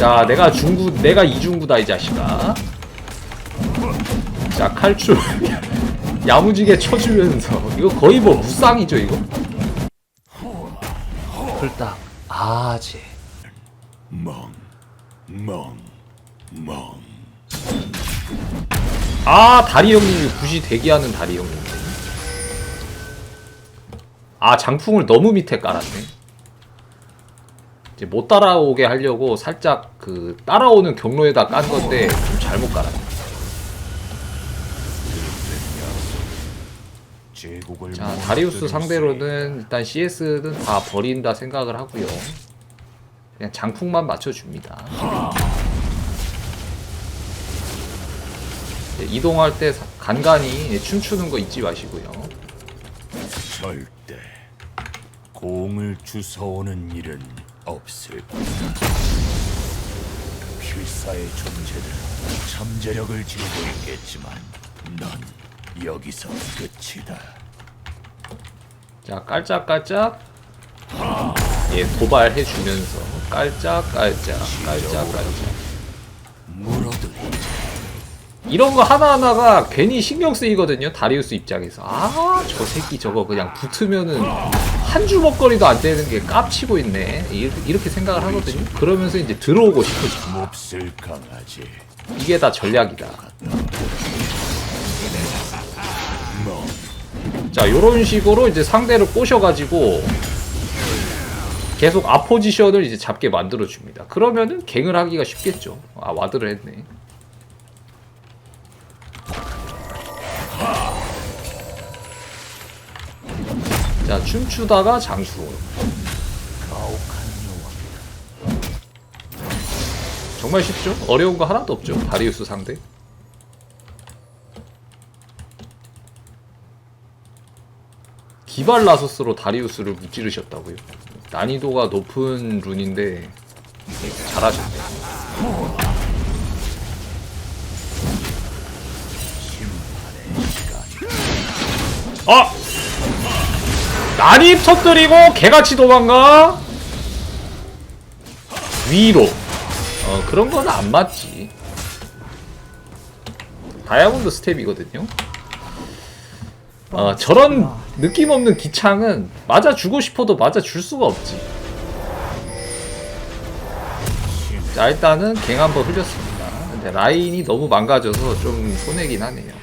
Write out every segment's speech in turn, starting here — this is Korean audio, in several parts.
자 내가 중구 내가 이중구다 이 자식아. 자 칼출 야무지게 쳐주면서. 이거 거의 뭐 무쌍이죠 이거? 홀딱 아지. 멍, 멍, 멍. 아 다리 형님이 굳이 대기하는 다리 형님. 아 장풍을 너무 밑에 깔았네 이제 못 따라오게 하려고 살짝 그 따라오는 경로에다 깐 건데 좀 잘못 깔았네. 자 다리우스 상대로는 일단 CS는 다 버린다 생각을 하고요. 그냥 장풍만 맞춰줍니다. 이동할 때 사- 간간히 춤추는 거 잊지 마시고요. 절대 공을 주워오는 일은 없을 거다. 필사의 존재는 잠재력을 지니고 있겠지만 넌 여기서 끝이다. 자 깔짝깔짝 예 도발해 주면서 깔짝깔짝 깔짝깔짝 물어들이 이런 거 하나하나가 괜히 신경 쓰이거든요 다리우스 입장에서 아 저 새끼 저거 그냥 붙으면은 한 주먹거리도 안 되는 게 깝치고 있네. 이렇게, 이렇게 생각을 하거든요. 그러면서 이제 들어오고 싶어지 몹쓸 강아지. 이게 다 전략이다. 멍, 자 요런 식으로 이제 상대를 꼬셔가지고 계속 앞포지션을 이제 잡게 만들어 줍니다. 그러면은 갱을 하기가 쉽겠죠. 아 와드를 했네 자 춤추다가 장수 가혹한 여왕. 정말 쉽죠? 어려운 거 하나도 없죠 다리우스 상대 기발 라서스로 다리우스를 무찌르셨다고요 난이도가 높은 룬인데 잘하셨네 아! 난입 터뜨리고 개같이 도망가? 위로. 어 그런 건 안 맞지. 다이아몬드 스텝이거든요. 어 저런 느낌 없는 기창은 맞아 주고 싶어도 맞아 줄 수가 없지. 자 일단은 갱 한번 흘렸습니다. 근데 라인이 너무 망가져서 좀 손해긴 하네요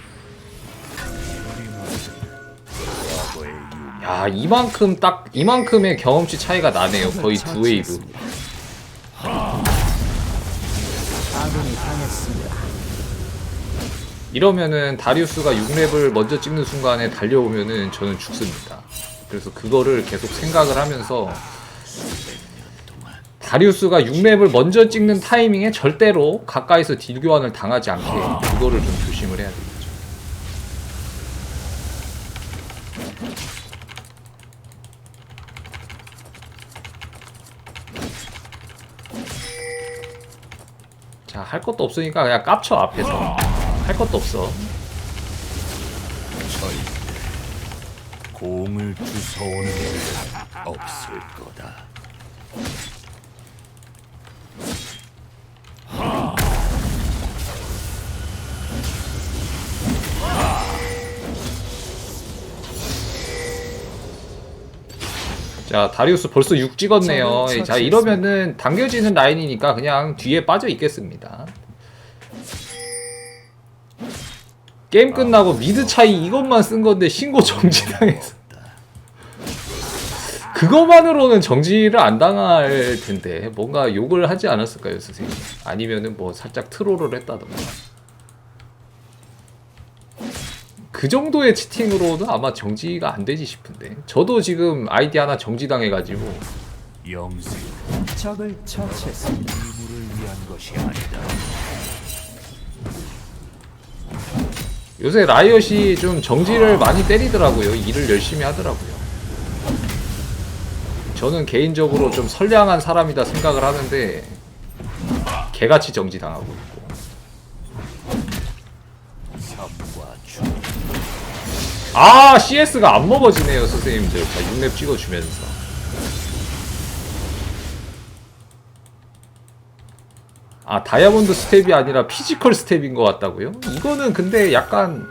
야 이만큼 딱 이만큼의 경험치 차이가 나네요 거의 두 웨이브. 이러면은 다리우스가 6렙을 먼저 찍는 순간에 달려오면은 저는 죽습니다. 그래서 그거를 계속 생각을 하면서 다리우스가 6렙을 먼저 찍는 타이밍에 절대로 가까이서 딜 교환을 당하지 않게 그거를 좀 조심을 해야 되겠죠. 자, 할 것도 없으니까 그냥 깝쳐 앞에서. 할 것도 없어. 절대 공을 주워오는 일은 없을 거다. 자, 다리우스 벌써 6 찍었네요. 저는 자, 이러면은 당겨지는 라인이니까 그냥 뒤에 빠져 있겠습니다. 게임 끝나고 미드 차이 이것만 쓴 건데 신고 정지당해서. 그거만으로는 정지를 안 당할 텐데 뭔가 욕을 하지 않았을까요, 선생님? 아니면은 뭐 살짝 트롤을 했다던가. 그 정도의 치팅으로는 아마 정지가 안 되지 싶은데. 저도 지금 아이디 하나 정지당해가지고 영생 적을 처치했습니다. 의무를 위한 것이 아니다. 요새 라이엇이 좀 정지를 많이 때리더라고요. 일을 열심히 하더라고요. 저는 개인적으로 좀 선량한 사람이다 생각을 하는데 개같이 정지당하고 아 CS가 안 먹어지네요 선생님들. 자 6렙 찍어주면서. 아 다이아몬드 스텝이 아니라 피지컬 스텝인 것 같다고요? 이거는 근데 약간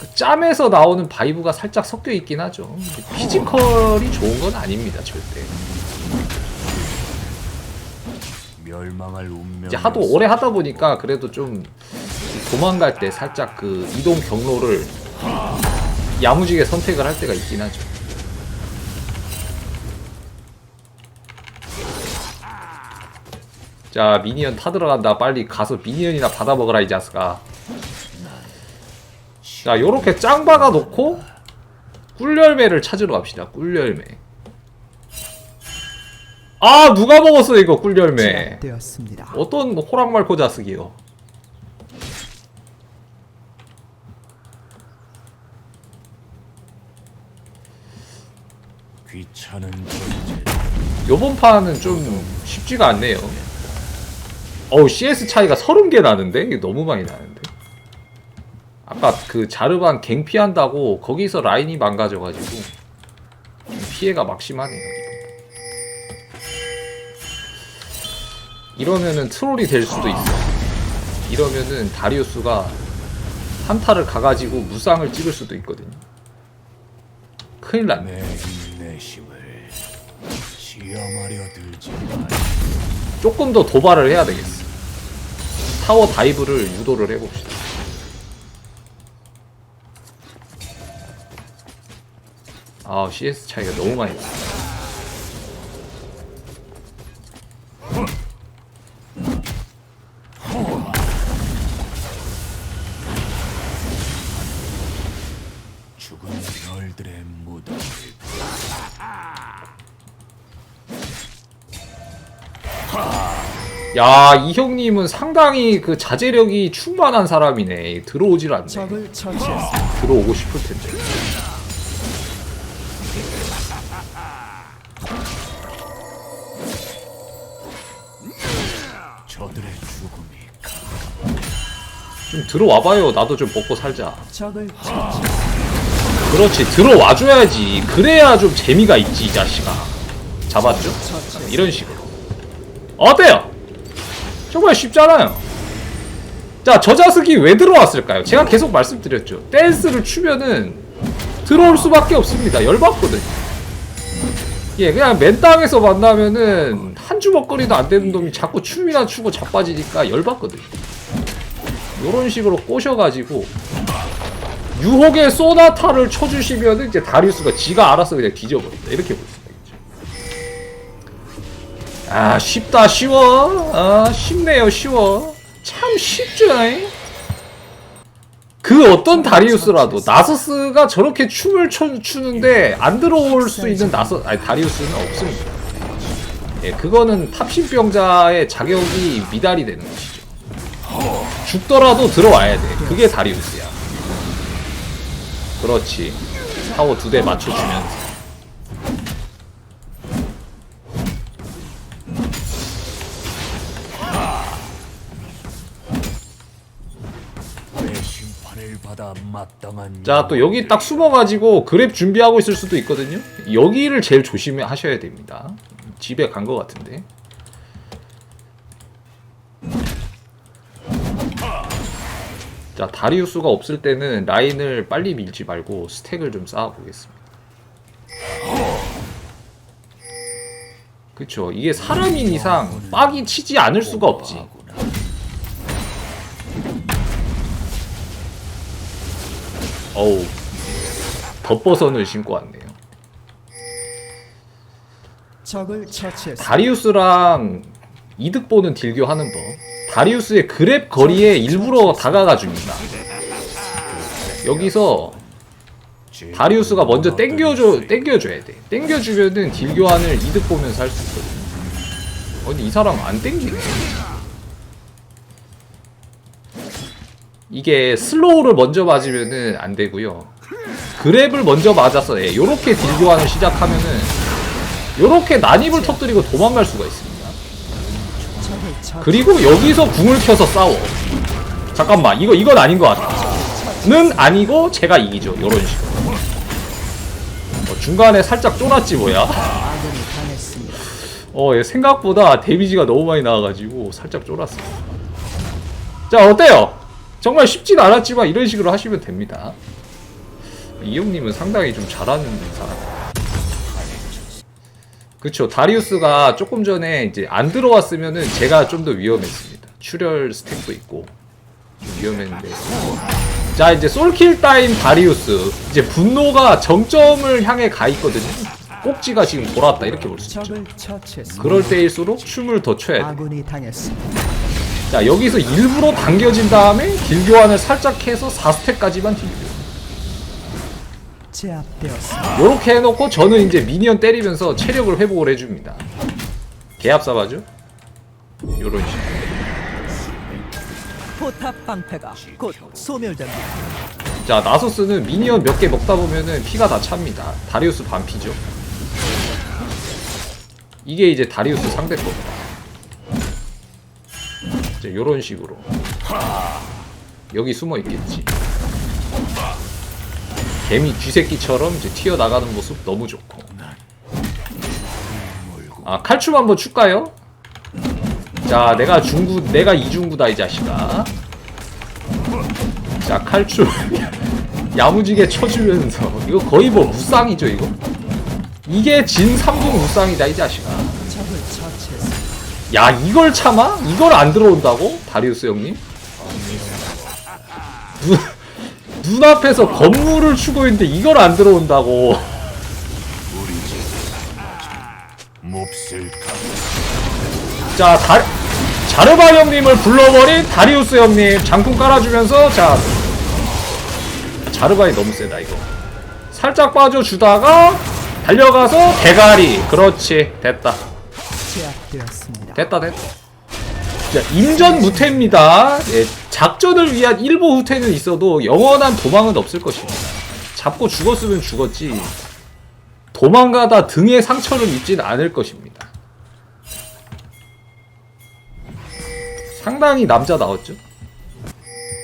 그 짬에서 나오는 바이브가 살짝 섞여 있긴 하죠. 피지컬이 좋은 건 아닙니다 절대. 멸망할 운명. 이제 하도 오래 하다 보니까 그래도 좀 도망갈 때 살짝 그 이동 경로를 야무지게 선택을 할 때가 있긴 하죠. 자 미니언 타 들어간다 빨리 가서 미니언이나 받아 먹어라 이 자식아 자 요렇게 짱 박아 놓고 꿀열매를 찾으러 갑시다 꿀열매 아 누가 먹었어 이거 꿀열매. 어떤 호랑말코 자식이요? 귀찮은 존재. 요번 판은 좀 쉽지가 않네요. 어우 CS 차이가 30개 나는데? 이게 너무 많이 나는데? 아까 그 자르반 갱 피한다고 거기서 라인이 망가져가지고 좀 피해가 막 심하네요. 이러면은 트롤이 될 수도 있어. 이러면은 다리우스가 한타를 가가지고 무쌍을 찍을 수도 있거든요. 큰일 났네. 들지. 조금 더 도발을 해야 되겠어. 타워 다이브를 유도를 해봅시다. 아, CS 차이가 너무 많이 나. 죽은 별들의 무덤 야, 이 형님은 상당히 그 자제력이 충만한 사람이네. 들어오질 않네. 들어오고 싶을 텐데. 저들의 죽음이 좀 들어와봐요. 나도 좀 먹고 살자. 그렇지, 들어와줘야지. 그래야 좀 재미가 있지, 이 자식아. 잡았죠? 이런 식으로. 어때요? 정말 쉽잖아요. 자, 저 자식이 왜 들어왔을까요? 제가 계속 말씀드렸죠. 댄스를 추면은 들어올 수밖에 없습니다. 열받거든. 예, 그냥 맨 땅에서 만나면은 한 주먹거리도 안 되는 놈이 자꾸 춤이나 추고 자빠지니까 열받거든. 요런 식으로 꼬셔가지고 유혹의 소나타를 쳐주시면은 이제 다리우스가 지가 알아서 그냥 뒤져버린다. 이렇게 볼 수가 있죠. 아 쉽다 쉬워. 아 쉽네요 쉬워. 참 쉽죠 잉? 그 어떤 다리우스라도 나서스가 저렇게 춤을 춰, 추는데 안 들어올 수 있는 나서 아니 다리우스는 없습니다. 예 그거는 탑신병자의 자격이 미달이 되는 것이죠. 죽더라도 들어와야 돼. 그게 다리우스야. 그렇지. 타워 두 대 맞춰주면서 심판을 받아 마땅한 자 또 여기 딱 숨어가지고 그랩 준비하고 있을 수도 있거든요. 여기를 제일 조심하셔야 됩니다. 집에 간 것 같은데. 자 다리우스가 없을 때는 라인을 빨리 밀지 말고 스택을 좀 쌓아보겠습니다. 그쵸. 이게 사람인 이상 빡이 치지 않을 수가 없지 어우 덧버선을 신고 왔네요 적을 처치했습니다. 다리우스랑 이득 보는 딜교 하는 법. 다리우스의 그랩 거리에 일부러 다가가 줍니다. 여기서 다리우스가 먼저 땡겨줘, 땡겨줘야 돼. 땡겨주면은 딜교환을 이득 보면서 할 수 있거든. 아니, 이 사람 안 땡기네. 이게 슬로우를 먼저 맞으면은 안 되고요. 그랩을 먼저 맞아서, 예, 요렇게 딜교환을 시작하면은 요렇게 난입을 터뜨리고 도망갈 수가 있습니다. 그리고 여기서 궁을 켜서 싸워. 잠깐만, 이거 이건 아닌 것 같아. 는 아니고 제가 이기죠. 요런 식으로. 어, 중간에 살짝 쫄았지 뭐야. 어, 얘 생각보다 데미지가 너무 많이 나와가지고 살짝 쫄았어. 자, 어때요? 정말 쉽진 않았지만 이런 식으로 하시면 됩니다. 이 형님은 상당히 좀 잘하는 사람. 그쵸. 다리우스가 조금 전에 이제 안 들어왔으면은 제가 좀 더 위험했습니다. 출혈 스택도 있고 좀 위험했는데. 자, 이제 솔킬 따인 다리우스. 이제 분노가 정점을 향해 가 있거든요. 꼭지가 지금 돌았다 이렇게 볼 수 있죠. 그럴 때일수록 춤을 더 춰야 돼. 자, 여기서 일부러 당겨진 다음에 딜교환을 살짝 해서 4스택까지만 딜교. 요렇게 해놓고 저는 이제 미니언 때리면서 체력을 회복을 해줍니다. 개합사 봐죠? 요런 식으로. 자, 나소스는 미니언 몇 개 먹다 보면은 피가 다 찹니다. 다리우스 반피죠. 이게 이제 다리우스 상대 겁니다. 이제 요런 식으로. 여기 숨어 있겠지. 개미 쥐새끼처럼 이제 튀어나가는 모습 너무 좋고. 아, 칼춤 한번 출까요? 자, 내가 중구, 내가 이중구다, 이 자식아. 자, 칼춤. 야무지게 쳐주면서. 이거 거의 뭐 무쌍이죠, 이거? 이게 진 3중 무쌍이다, 이 자식아. 야, 이걸 참아? 이걸 안 들어온다고? 다리우스 형님? 눈, 눈앞에서 건물을 추고 있는데 이걸 안 들어온다고. 자, 다, 자르바 형님을 불러버린 다리우스 형님 장풍 깔아주면서 자 자르바이 너무 세다 이거 살짝 빠져주다가 달려가서 대가리 그렇지 됐다. 됐다 됐다. 자 임전 무태입니다. 예, 작전을 위한 일보 후퇴는 있어도 영원한 도망은 없을 것입니다. 잡고 죽었으면 죽었지 도망가다 등에 상처를 입진 않을 것입니다. 상당히 남자 나왔죠?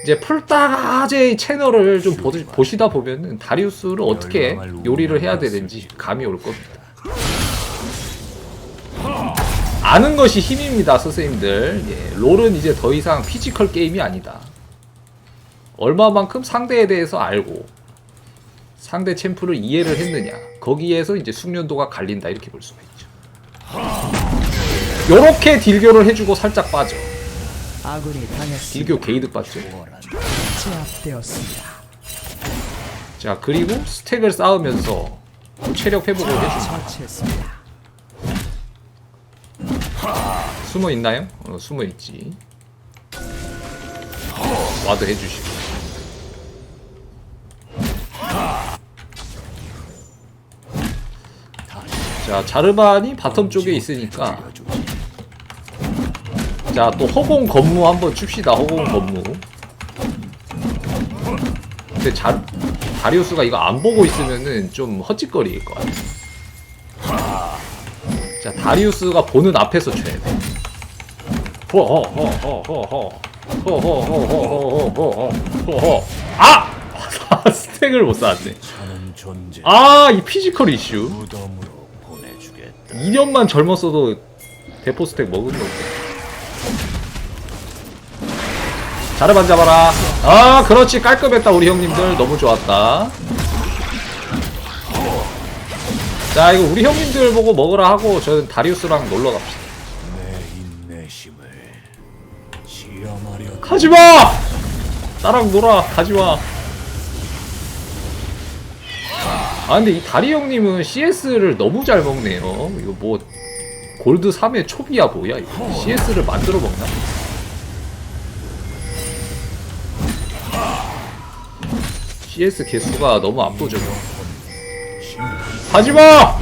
이제 풀따가제 채널을 좀 보, 보시다 보면은 다리우스를 어떻게 요리를 해야 되는지 감이 올 겁니다 아는 것이 힘입니다, 선생님들. 예, 롤은 이제 더 이상 피지컬 게임이 아니다. 얼마만큼 상대에 대해서 알고 상대 챔프를 이해를 했느냐 거기에서 이제 숙련도가 갈린다 이렇게 볼 수가 있죠. 요렇게 딜교를 해주고 살짝 빠져. 아군이 당했습니다. 딜교 게이득. 제압되었습니다. 자 그리고 스택을 쌓으면서 또 체력 회복을 해줍니다. 처치했습니다. 숨어 있나요? 어, 숨어 있지. 와드 해주시고. 자, 자르반이 바텀 쪽에 있으니까. 자, 또 허공 건무 한번 춥시다. 허공 건무. 근데 자, 다리우스가 이거 안 보고 있으면은 좀 헛짓거리일 것 같아. 자, 다리우스가 보는 앞에서 쳐야 돼. 아! 스택을 못 쌓았네. 아, 이 피지컬 이슈. 무덤으로 보내주겠다 2년만 젊었어도 대포 스택 먹은 거고. 자르반 잡아라. 아, 그렇지. 깔끔했다, 우리 형님들. 너무 좋았다. 자, 이거 우리 형님들 보고 먹으라 하고, 저는 다리우스랑 놀러 갑시다. 가지마! 나랑 놀아, 가지마. 아, 근데 이 다리 형님은 CS를 너무 잘 먹네요. 이거 뭐, 골드 3의 초비야, 뭐야, 이거. CS를 만들어 먹나? CS 개수가 너무 압도적이야. 가지마!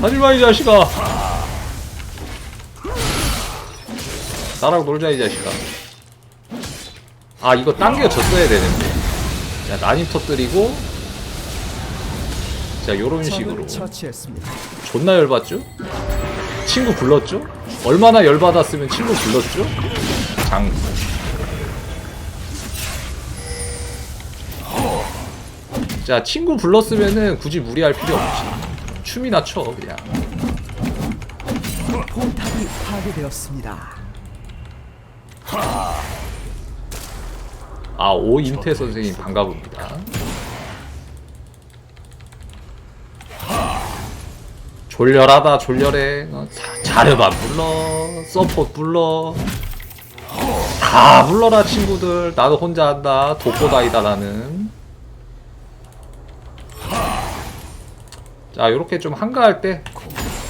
가지마, 이 자식아! 나랑 놀자 이 자식아 아 이거 당겨졌어야 되는데 자 난입 터뜨리고 자 요런 식으로. 존나 열받죠? 친구 불렀죠? 얼마나 열받았으면 친구 불렀죠? 장 자, 친구 불렀으면은 굳이 무리할 필요 없지. 춤이나 춰, 그냥. 포탑이 파괴되었습니다. 아 오인태 선생님 반가웁니다. 졸렬하다 졸렬해. 어, 자, 자르반 불러. 서폿 불러. 다 불러라 친구들. 나도 혼자 한다. 독보다이다 나는. 자 요렇게 좀 한가할 때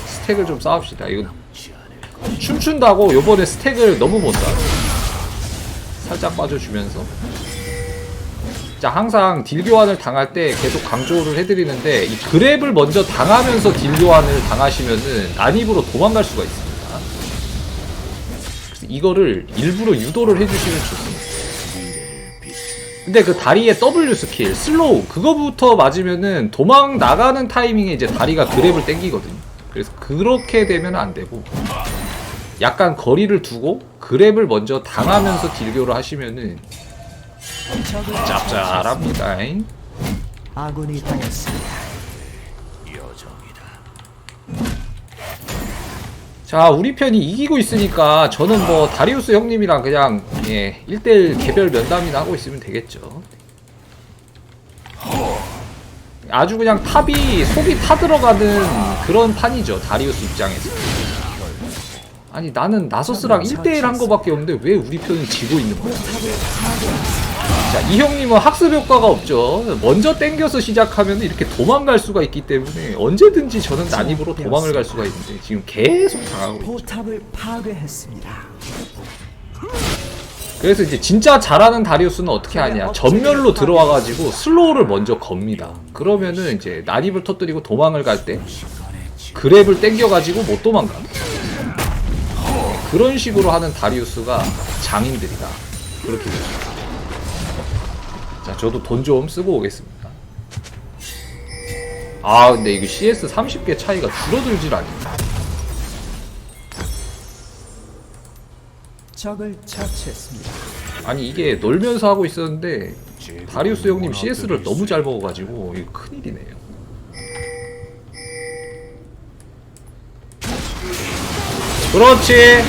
스택을 좀 쌓읍시다. 이거 춤춘다고 요번에 스택을 너무 못다 살짝 빠져주면서 자 항상 딜 교환을 당할 때 계속 강조를 해드리는데 이 그랩을 먼저 당하면서 딜 교환을 당하시면은 난입으로 도망갈 수가 있습니다. 그래서 이거를 일부러 유도를 해주시면 좋습니다. 근데 그 다리의 W 스킬, 슬로우 그거부터 맞으면은 도망 나가는 타이밍에 이제 다리가 그랩을 땡기거든요. 그래서 그렇게 되면 안 되고 약간 거리를 두고 그랩을 먼저 당하면서 딜교를 하시면은 짭짤합니다. 아군이 당했습니다. 여정이다. 자, 우리 편이 이기고 있으니까 저는 뭐 다리우스 형님이랑 그냥 예, 1대1 개별 면담이나 하고 있으면 되겠죠. 아주 그냥 탑이 속이 타들어가는 그런 판이죠. 다리우스 입장에서. 아니 나는 나서스랑 1대1 한 거밖에 없는데 왜 우리 편이 지고 있는 거야? 자, 이 형님은 학습 효과가 없죠. 먼저 땡겨서 시작하면 이렇게 도망갈 수가 있기 때문에 언제든지 저는 난입으로 도망을 갈 수가 있는데 지금 계속 당하고 있죠. 포탑을 파괴했습니다. 그래서 이제 진짜 잘하는 다리우스는 어떻게 하냐? 전멸로 들어와가지고 슬로우를 먼저 겁니다. 그러면은 이제 난입을 터뜨리고 도망을 갈 때 그랩을 땡겨가지고 못 도망가. 그런 식으로 하는 다리우스가 장인들이다. 그렇게 되죠. 자, 저도 돈 좀 쓰고 오겠습니다. 아, 근데 이거 CS 30개 차이가 줄어들질 않네. 적을 처치했습니다. 아니 이게 놀면서 하고 있었는데 다리우스 형님 CS를 너무 잘 먹어가지고 이거 큰일이네요. 그렇지.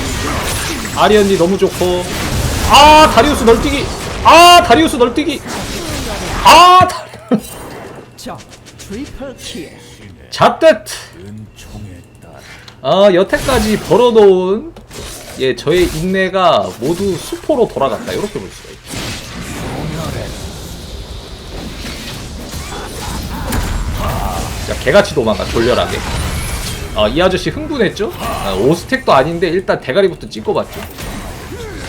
아리 언니 너무 좋고. 아 다리우스 널뛰기. 아 다리우스 널뛰기. 아 다리... 따라 아 여태까지 벌어놓은 예 저의 인내가 모두 수포로 돌아갔다 이렇게 볼 수가 있죠. 자 개같이 도망가 졸렬하게. 아 이 아저씨 흥분했죠? 아, 5스택도 아닌데 일단 대가리부터 찍고봤죠.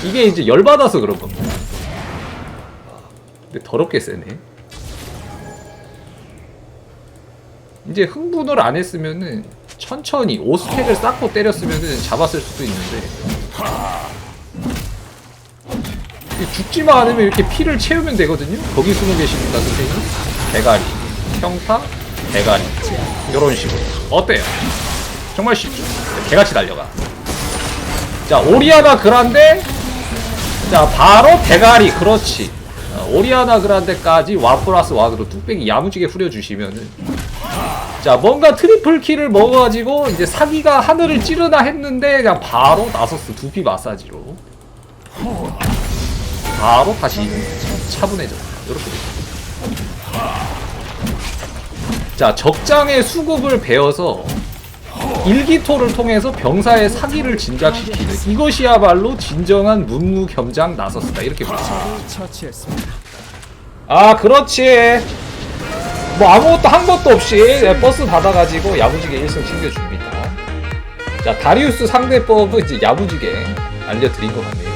이게 이제 열받아서 그런 겁니다. 근데 더럽게 세네. 이제 흥분을 안 했으면은 천천히 5스택을 쌓고 때렸으면은 잡았을 수도 있는데 이 죽지만 않으면 이렇게 피를 채우면 되거든요 거기 숨어 계십니다 선생님 대가리 평타 대가리 이런 식으로 어때요? 정말 쉽죠. 개같이 달려가. 자 오리아나 그란데 자 바로 대가리 그렇지. 어, 오리아나 그란데까지 와 플러스 와으로 뚝배기 야무지게 후려주시면은. 자 뭔가 트리플 킬을 먹어가지고 이제 사기가 하늘을 찌르나 했는데 그냥 바로 나서스 두피 마사지로. 바로 다시 차분해졌다 이렇게 됐자 적장의 수급을 베어서 일기토를 통해서 병사의 사기를 진작시키는 이것이야말로 진정한 문무겸장 나서스다. 이렇게 처치했습니다. 아 그렇지. 뭐 아무것도 한 것도 없이 네, 버스 받아가지고 야무지게 1승 챙겨줍니다. 자 다리우스 상대법은 이제 야무지게 알려드린 것 같네요